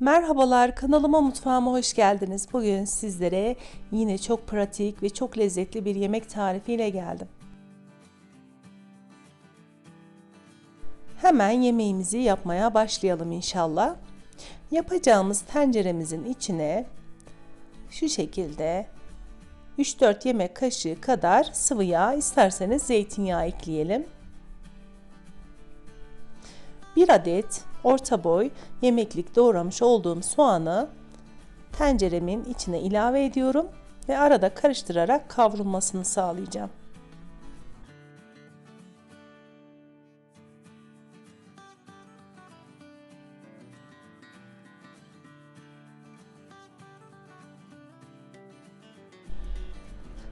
Merhabalar kanalıma mutfağıma hoş geldiniz. Bugün sizlere yine çok pratik ve çok lezzetli bir yemek tarifiyle geldim. Hemen yemeğimizi yapmaya başlayalım inşallah. Yapacağımız tenceremizin içine şu şekilde 3-4 yemek kaşığı kadar sıvı yağ isterseniz zeytinyağı ekleyelim. 1 adet orta boy yemeklik doğramış olduğum soğanı tenceremin içine ilave ediyorum ve arada karıştırarak kavrulmasını sağlayacağım.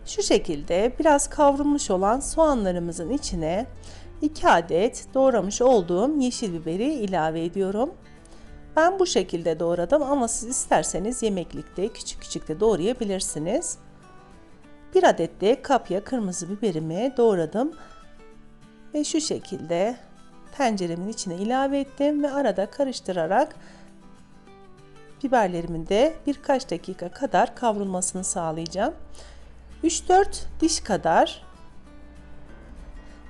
Şu şekilde biraz kavrulmuş olan soğanlarımızın içine 2 adet doğramış olduğum yeşil biberi ilave ediyorum. Ben bu şekilde doğradım ama siz isterseniz yemeklikte küçük küçük de doğrayabilirsiniz. Bir adet de kapya kırmızı biberimi doğradım ve şu şekilde tenceremin içine ilave ettim ve arada karıştırarak biberlerimin de birkaç dakika kadar kavrulmasını sağlayacağım. 3-4 diş kadar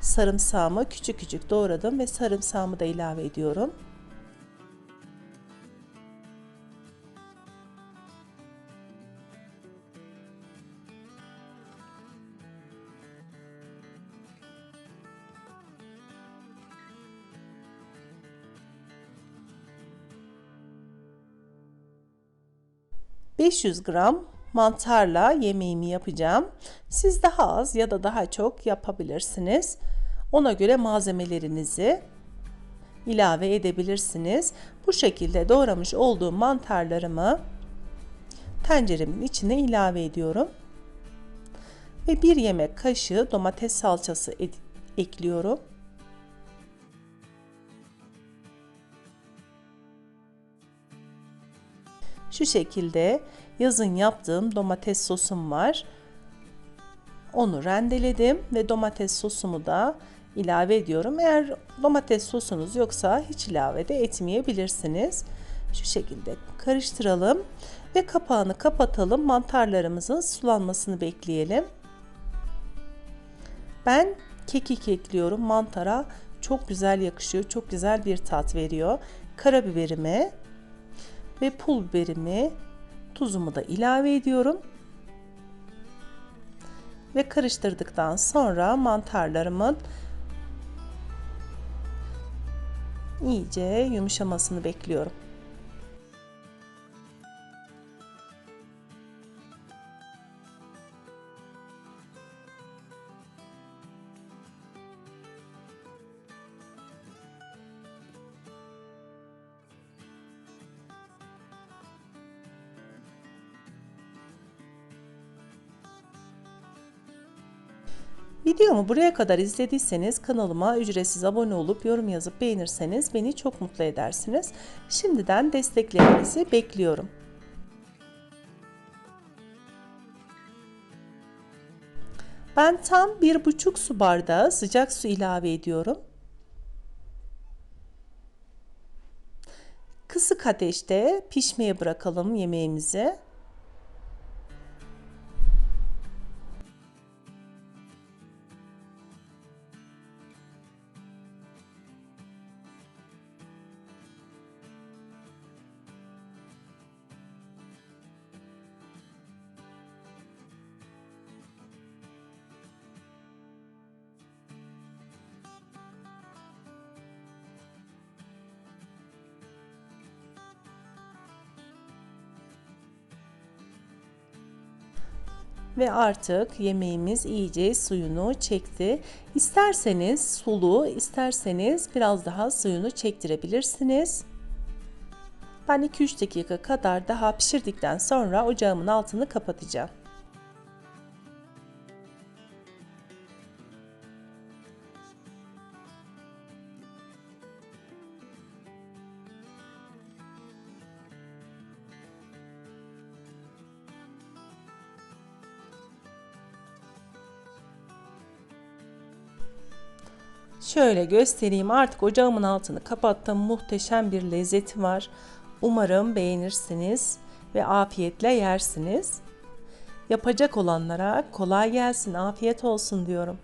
sarımsağımı küçük küçük doğradım ve sarımsağımı da ilave ediyorum. ...500 gram mantarla yemeğimi yapacağım. Siz daha az ya da daha çok yapabilirsiniz. Ona göre malzemelerinizi ilave edebilirsiniz. Bu şekilde doğramış olduğum mantarlarımı tenceremin içine ilave ediyorum. Ve bir yemek kaşığı domates salçası ekliyorum. Şu şekilde yazın yaptığım domates sosum var. Onu rendeledim ve domates sosumu da ilave ediyorum. Eğer domates sosunuz yoksa hiç ilave de etmeyebilirsiniz. Şu şekilde karıştıralım ve kapağını kapatalım. Mantarlarımızın sulanmasını bekleyelim. Ben kekik ekliyorum mantara. Çok güzel yakışıyor. Çok güzel bir tat veriyor. Karabiberimi ve pul biberimi, tuzumu da ilave ediyorum ve karıştırdıktan sonra mantarlarımın iyice yumuşamasını bekliyorum. Videomu buraya kadar izlediyseniz kanalıma ücretsiz abone olup yorum yazıp beğenirseniz beni çok mutlu edersiniz. Şimdiden desteklerinizi bekliyorum. Ben tam bir buçuk su bardağı sıcak su ilave ediyorum. Kısık ateşte pişmeye bırakalım yemeğimizi. Ve artık yemeğimiz iyice suyunu çekti. İsterseniz sulu, isterseniz biraz daha suyunu çektirebilirsiniz. Ben 2-3 dakika kadar daha pişirdikten sonra ocağımın altını kapatacağım. Şöyle göstereyim artık ocağımın altını kapattım. Muhteşem bir lezzeti var. Umarım beğenirsiniz ve afiyetle yersiniz. Yapacak olanlara kolay gelsin, afiyet olsun diyorum.